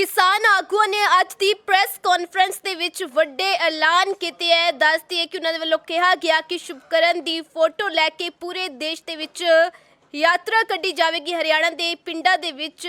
ਕਿਸਾਨ ਆਗੂਆਂ ਨੇ ਅੱਜ ਦੀ ਪ੍ਰੈਸ ਕਾਨਫਰੰਸ ਦੇ ਵਿੱਚ ਵੱਡੇ ਐਲਾਨ ਕੀਤੇ ਹੈ ਦੱਸਦੀ ਹੈ ਕਿ ਉਹਨਾਂ ਦੇ ਵੱਲੋਂ ਕਿਹਾ ਗਿਆ ਕਿ ਸ਼ੁਭਕਰਨ ਦੀ ਫੋਟੋ ਲੈ ਕੇ ਪੂਰੇ ਦੇਸ਼ ਦੇ ਵਿੱਚ ਯਾਤਰਾ ਕੱਢੀ ਜਾਵੇਗੀ। ਹਰਿਆਣਾ ਦੇ ਪਿੰਡਾਂ ਦੇ ਵਿੱਚ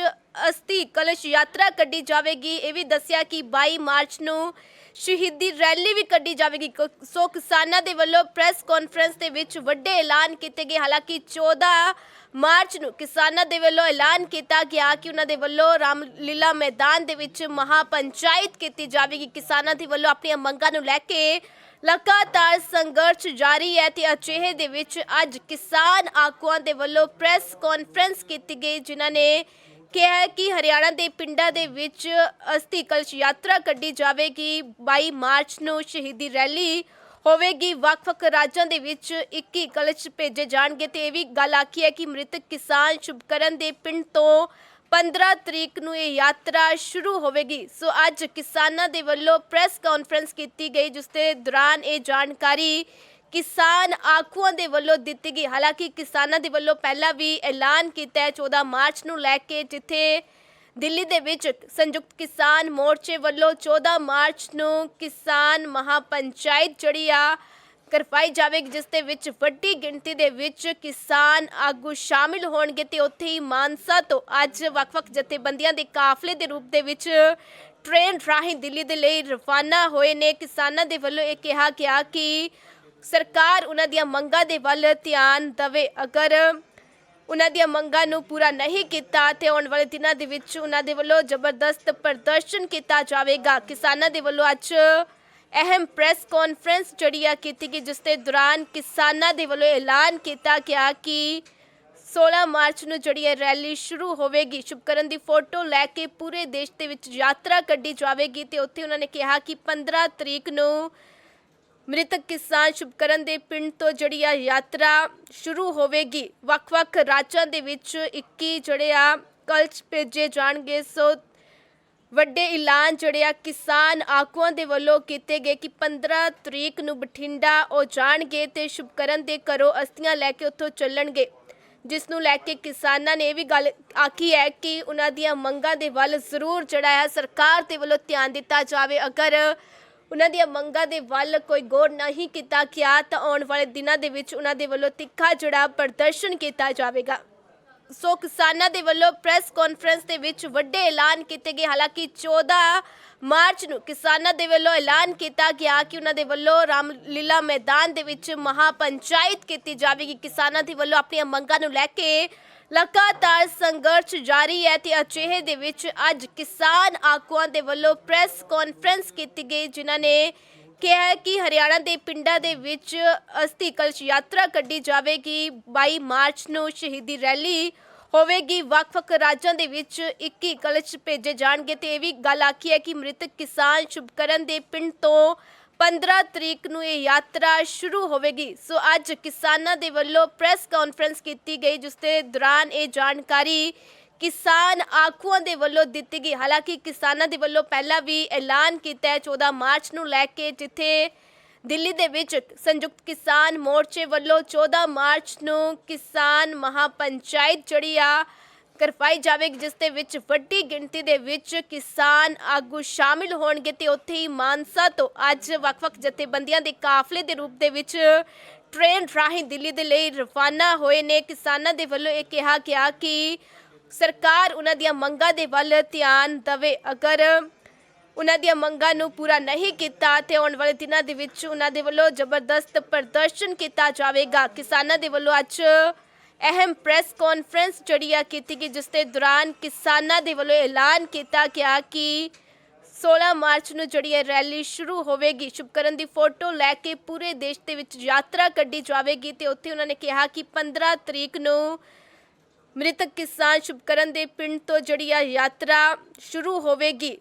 ਅਸਥੀ ਕਲਸ਼ ਯਾਤਰਾ ਕੱਢੀ ਜਾਵੇਗੀ। ਇਹ ਵੀ ਦੱਸਿਆ ਕਿ 22 ਮਾਰਚ ਨੂੰ ਸ਼ਹੀਦੀ ਰੈਲੀ ਵੀ ਕੱਢੀ ਜਾਵੇਗੀ। ਕ- ਸੋ ਕਿਸਾਨਾਂ ਦੇ ਵੱਲੋਂ ਪ੍ਰੈਸ ਕਾਨਫਰੰਸ ਦੇ ਵਿੱਚ ਵੱਡੇ ਐਲਾਨ ਕੀਤੇ ਗਏ। ਹਾਲਾਂਕਿ 14 ਮਾਰਚ ਨੂੰ ਕਿਸਾਨਾਂ ਦੇ ਵੱਲੋਂ ਐਲਾਨ ਕੀਤਾ ਗਿਆ ਕਿ ਉਹਨਾਂ ਦੇ ਵੱਲੋਂ ਰਾਮਲੀਲਾ ਮੈਦਾਨ ਦੇ ਵਿੱਚ ਮਹਾ ਪੰਚਾਇਤ ਕੀਤੀ ਜਾਵੇਗੀ। ਕਿਸਾਨਾਂ ਦੇ ਵੱਲੋਂ ਆਪਣੀਆਂ ਮੰਗਾਂ ਨੂੰ ਲੈ ਕੇ ਲਗਾਤਾਰ ਸੰਘਰਸ਼ ਜਾਰੀ ਹੈ ਤੇ ਅਜਿਹੇ ਦੇ ਵਿੱਚ ਅੱਜ ਕਿਸਾਨ ਆਗੂਆਂ ਦੇ ਵੱਲੋਂ ਪ੍ਰੈਸ ਕਾਨਫਰੰਸ ਕੀਤੀ ਗਈ, ਜਿਨ੍ਹਾਂ ਨੇ ਕਿਹਾ ਹੈ ਕਿ ਹਰਿਆਣਾ ਦੇ ਪਿੰਡਾਂ ਦੇ ਵਿੱਚ ਅਸਥੀ ਕਲਸ਼ ਯਾਤਰਾ ਕੱਢੀ ਜਾਵੇਗੀ। 22 ਮਾਰਚ ਨੂੰ ਸ਼ਹੀਦੀ ਰੈਲੀ ਹੋਵੇਗੀ। ਵੱਖ-ਵੱਖ ਰਾਜਾਂ ਦੇ ਵਿੱਚ 21 ਕਲਸ਼ ਭੇਜੇ ਜਾਣਗੇ ਤੇ ਇਹ ਵੀ ਗੱਲ ਆਖੀ ਹੈ ਕਿ ਮ੍ਰਿਤਕ ਕਿਸਾਨ ਸ਼ੁਭਕਰਨ ਦੇ ਪਿੰਡ ਤੋਂ 15 ਤਰੀਕ ਨੂੰ ਇਹ ਯਾਤਰਾ ਸ਼ੁਰੂ ਹੋਵੇਗੀ। ਸੋ ਅੱਜ ਕਿਸਾਨਾਂ ਦੇ ਵੱਲੋਂ ਪ੍ਰੈਸ ਕਾਨਫਰੰਸ ਕੀਤੀ ਗਈ, ਜਿਸ ਦੇ ਦੌਰਾਨ ਇਹ ਜਾਣਕਾਰੀ ਕਿਸਾਨ ਆਗੂਆਂ ਦੇ ਵੱਲੋਂ ਦਿੱਤੀ ਗਈ, ਹਾਲਾਂਕਿ ਕਿਸਾਨਾਂ ਦੇ ਵੱਲੋਂ ਪਹਿਲਾਂ ਵੀ ਐਲਾਨ ਕੀਤਾ ਹੈ 14 ਮਾਰਚ ਨੂੰ ਲੈ ਕੇ, ਜਿੱਥੇ ਦਿੱਲੀ ਦੇ ਵਿੱਚ ਸੰਯੁਕਤ ਕਿਸਾਨ ਮੋਰਚੇ ਵੱਲੋਂ 14 ਮਾਰਚ ਨੂੰ ਕਿਸਾਨ ਮਹਾਪੰਚਾਇਤ ਜਿਹੜੀ ਆ ਕਰਵਾਈ ਜਾਵੇਗੀ, ਜਿਸ ਦੇ ਵਿੱਚ ਵੱਡੀ ਗਿਣਤੀ ਦੇ ਵਿੱਚ ਕਿਸਾਨ ਆਗੂ ਸ਼ਾਮਿਲ ਹੋਣਗੇ ਤੇ ਉੱਥੇ ਹੀ ਮਾਨਸਾ ਤੋਂ ਅੱਜ ਵੱਖ-ਵੱਖ ਜਥੇਬੰਦੀਆਂ ਦੇ ਕਾਫਲੇ ਦੇ ਰੂਪ ਦੇ ਵਿੱਚ ਟ੍ਰੇਨ ਰਾਹੀਂ ਦਿੱਲੀ ਦੇ ਲਈ ਰਵਾਨਾ ਹੋਏ ਨੇ। ਕਿਸਾਨਾਂ ਦੇ ਵੱਲੋਂ ਇਹ ਕਿਹਾ ਗਿਆ ਕਿ ਸਰਕਾਰ ਉਹਨਾਂ ਦੀਆਂ ਮੰਗਾਂ ਦੇ ਵੱਲ ਧਿਆਨ ਦੇਵੇ। ਅਗਰ ਉਹਨਾਂ ਦੀਆਂ ਮੰਗਾਂ ਨੂੰ ਪੂਰਾ ਨਹੀਂ ਕੀਤਾ ਤੇ ਆਉਣ ਵਾਲੇ ਦਿਨਾਂ ਦੇ ਵਿੱਚ ਉਹਨਾਂ ਦੇ ਵੱਲੋਂ ਜ਼ਬਰਦਸਤ ਪ੍ਰਦਰਸ਼ਨ ਕੀਤਾ ਜਾਵੇਗਾ। ਕਿਸਾਨਾਂ ਦੇ ਵੱਲੋਂ ਅੱਜ ਅਹਿਮ ਪ੍ਰੈਸ ਕਾਨਫਰੰਸ ਜਿਹੜੀ ਆ ਕੀਤੀ ਗਈ, ਜਿਸ ਦੇ ਦੌਰਾਨ ਕਿਸਾਨਾਂ ਦੇ ਵੱਲੋਂ ਐਲਾਨ ਕੀਤਾ ਗਿਆ ਕਿ 16 ਮਾਰਚ ਨੂੰ ਜਿਹੜੀ ਇਹ ਰੈਲੀ ਸ਼ੁਰੂ ਹੋਵੇਗੀ। ਸ਼ੁਭਕਰਨ ਦੀ ਫੋਟੋ ਲੈ ਕੇ ਪੂਰੇ ਦੇਸ਼ ਦੇ ਵਿੱਚ ਯਾਤਰਾ ਕੱਢੀ ਜਾਵੇਗੀ ਤੇ ਉੱਥੇ ਉਹਨਾਂ ਨੇ ਕਿਹਾ ਕਿ 15 ਤਰੀਕ ਨੂੰ ਮ੍ਰਿਤਕ ਕਿਸਾਨ ਸ਼ੁਭਕਰਨ ਦੇ ਪਿੰਡ ਤੋਂ ਜਿਹੜੀ ਆ ਯਾਤਰਾ ਸ਼ੁਰੂ ਹੋਵੇਗੀ। ਵੱਖ-ਵੱਖ ਰਾਜਾਂ ਦੇ ਵਿੱਚ 21 ਜਿਹੜੇ ਆ ਕਲਚ ਭੇਜੇ ਜਾਣਗੇ। ਸੋ ਵੱਡੇ ਐਲਾਨ ਜਿਹੜੇ ਆ ਕਿਸਾਨ ਆਗੂਆਂ ਦੇ ਵੱਲੋਂ ਕੀਤੇ ਗਏ ਕਿ 15 ਤਰੀਕ ਨੂੰ ਬਠਿੰਡਾ ਉਹ ਜਾਣਗੇ ਤੇ ਸ਼ੁਭਕਰਨ ਦੇ ਘਰੋਂ ਅਸਥੀਆਂ ਲੈ ਕੇ ਉੱਥੋਂ ਚੱਲਣਗੇ। ਜਿਸ ਨੂੰ ਲੈ ਕੇ ਕਿਸਾਨਾਂ ਨੇ ਇਹ ਵੀ ਗੱਲ ਆਖੀ ਹੈ ਕਿ ਉਹਨਾਂ ਦੀਆਂ ਮੰਗਾਂ ਦੇ ਵੱਲ ਜ਼ਰੂਰ ਜਿਹੜਾ ਹੈ ਸਰਕਾਰ ਦੇ ਵੱਲੋਂ ਧਿਆਨ ਦਿੱਤਾ ਜਾਵੇ। ਅਗਰ ਉਹਨਾਂ ਦੀਆਂ ਮੰਗਾਂ ਦੇ ਵੱਲ ਕੋਈ ਗੌਰ ਨਹੀਂ ਕੀਤਾ ਗਿਆ, ਤਾਂ ਆਉਣ ਵਾਲੇ ਦਿਨਾਂ ਦੇ ਵਿੱਚ ਉਹਨਾਂ ਦੇ ਵੱਲੋਂ ਤਿੱਖਾ ਜਿਹੜਾ ਪ੍ਰਦਰਸ਼ਨ ਕੀਤਾ ਜਾਵੇਗਾ। ਸੋ ਕਿਸਾਨਾਂ ਦੇ ਵੱਲੋਂ ਪ੍ਰੈਸ ਕਾਨਫਰੰਸ ਦੇ ਵਿੱਚ ਵੱਡੇ ਐਲਾਨ ਕੀਤੇ ਗਏ। ਹਾਲਾਂਕਿ 14 ਮਾਰਚ ਨੂੰ ਕਿਸਾਨਾਂ ਦੇ ਵੱਲੋਂ ਐਲਾਨ ਕੀਤਾ ਗਿਆ ਕਿ ਉਹਨਾਂ ਦੇ ਵੱਲੋਂ ਰਾਮਲੀਲਾ ਮੈਦਾਨ ਦੇ ਵਿੱਚ ਮਹਾ ਪੰਚਾਇਤ ਕੀਤੀ ਜਾਵੇਗੀ। ਕਿਸਾਨਾਂ ਦੇ ਵੱਲੋਂ ਆਪਣੀਆਂ ਮੰਗਾਂ ਨੂੰ ਲੈ ਕੇ ਲਗਾਤਾਰ ਸੰਘਰਸ਼ ਜਾਰੀ ਹੈ ਤੇ ਅਜਿਹੇ ਦੇ ਵਿੱਚ ਅੱਜ ਕਿਸਾਨ ਆਗੂਆਂ ਦੇ ਵੱਲੋਂ ਪ੍ਰੈਸ ਕਾਨਫਰੰਸ ਕੀਤੀ ਗਈ, ਜਿਨ੍ਹਾਂ ਨੇ ਕਿਹਾ ਹੈ ਕਿ ਹਰਿਆਣਾ ਦੇ ਪਿੰਡਾਂ ਦੇ ਵਿੱਚ ਅਸਥੀ ਕਲਸ਼ ਯਾਤਰਾ ਕੱਢੀ ਜਾਵੇਗੀ। 22 ਮਾਰਚ ਨੂੰ ਸ਼ਹੀਦੀ ਰੈਲੀ ਹੋਵੇਗੀ। ਵੱਖ-ਵੱਖ ਰਾਜਾਂ ਦੇ ਵਿੱਚ 21 ਕਲਸ਼ ਭੇਜੇ ਜਾਣਗੇ ਤੇ ਇਹ ਵੀ ਗੱਲ ਆਖੀ ਹੈ ਕਿ ਮ੍ਰਿਤਕ ਕਿਸਾਨ ਸ਼ੁਭਕਰਨ ਦੇ ਪਿੰਡ ਤੋਂ 15 ਤਰੀਕ ਨੂੰ ਇਹ ਯਾਤਰਾ ਸ਼ੁਰੂ ਹੋਵੇਗੀ। ਸੋ ਅੱਜ ਕਿਸਾਨਾਂ ਦੇ ਵੱਲੋਂ ਪ੍ਰੈਸ ਕਾਨਫਰੰਸ ਕੀਤੀ ਗਈ, ਜਿਸ ਦੇ ਦੌਰਾਨ ਇਹ ਜਾਣਕਾਰੀ ਕਿਸਾਨ ਆਗੂਆਂ ਦੇ ਵੱਲੋਂ ਦਿੱਤੀ ਗਈ, ਹਾਲਾਂਕਿ ਕਿਸਾਨਾਂ ਦੇ ਵੱਲੋਂ ਪਹਿਲਾਂ ਵੀ ਐਲਾਨ ਕੀਤਾ ਹੈ 14 ਮਾਰਚ ਨੂੰ ਲੈ ਕੇ ਜਿੱਥੇ ਦਿੱਲੀ ਦੇ ਵਿੱਚ ਸੰਯੁਕਤ ਕਿਸਾਨ ਮੋਰਚੇ ਵੱਲੋਂ 14 ਮਾਰਚ ਨੂੰ ਕਿਸਾਨ ਮਹਾਪੰਚਾਇਤ ਜਿਹੜੀ ਆ ਕਰਵਾਈ ਜਾਵੇਗੀ, ਜਿਸ ਦੇ ਵਿੱਚ ਵੱਡੀ ਗਿਣਤੀ ਦੇ ਵਿੱਚ ਕਿਸਾਨ ਆਗੂ ਸ਼ਾਮਿਲ ਹੋਣਗੇ ਤੇ ਉੱਥੇ ਹੀ ਮਾਨਸਾ ਤੋਂ ਅੱਜ ਵੱਖ-ਵੱਖ ਜਥੇਬੰਦੀਆਂ ਦੇ ਕਾਫਲੇ ਦੇ ਰੂਪ ਦੇ ਵਿੱਚ ਟ੍ਰੇਨ ਰਾਹੀਂ ਦਿੱਲੀ ਦੇ ਲਈ ਰਵਾਨਾ ਹੋਏ ਨੇ। ਕਿਸਾਨਾਂ ਦੇ ਵੱਲੋਂ ਇਹ ਕਿਹਾ ਗਿਆ ਕਿ ਸਰਕਾਰ ਉਹਨਾਂ ਦੀਆਂ ਮੰਗਾਂ ਦੇ ਵੱਲ ਧਿਆਨ ਦੇਵੇ। ਅਗਰ ਉਹਨਾਂ ਦੀਆਂ ਮੰਗਾਂ ਨੂੰ ਪੂਰਾ ਨਹੀਂ ਕੀਤਾ ਤੇ ਆਉਣ ਵਾਲੇ ਦਿਨਾਂ ਦੇ ਵਿੱਚ ਉਹਨਾਂ ਦੇ ਵੱਲੋਂ ਜ਼ਬਰਦਸਤ ਪ੍ਰਦਰਸ਼ਨ ਕੀਤਾ ਜਾਵੇਗਾ। ਕਿਸਾਨਾਂ ਦੇ ਵੱਲੋਂ ਅੱਜ ਅਹਿਮ ਪ੍ਰੈਸ ਕਾਨਫਰੰਸ ਜਿਹੜੀ ਆ ਕੀਤੀ ਗਈ, ਜਿਸ ਦੇ ਦੌਰਾਨ ਕਿਸਾਨਾਂ ਦੇ ਵੱਲੋਂ ਐਲਾਨ ਕੀਤਾ ਗਿਆ ਕਿ 16 ਮਾਰਚ ਨੂੰ ਜਿਹੜੀ ਇਹ ਰੈਲੀ ਸ਼ੁਰੂ ਹੋਵੇਗੀ। ਸ਼ੁਭਕਰਨ ਦੀ ਫੋਟੋ ਲੈ ਕੇ ਪੂਰੇ ਦੇਸ਼ ਦੇ ਵਿੱਚ ਯਾਤਰਾ ਕੱਢੀ ਜਾਵੇਗੀ ਤੇ ਉੱਥੇ ਉਹਨਾਂ ਨੇ ਕਿਹਾ ਕਿ 15 ਤਰੀਕ ਨੂੰ ਮ੍ਰਿਤਕ ਕਿਸਾਨ ਸ਼ੁਭਕਰਨ ਦੇ ਪਿੰਡ ਤੋਂ ਜਿਹੜੀ ਆ ਯਾਤਰਾ ਸ਼ੁਰੂ ਹੋਵੇਗੀ।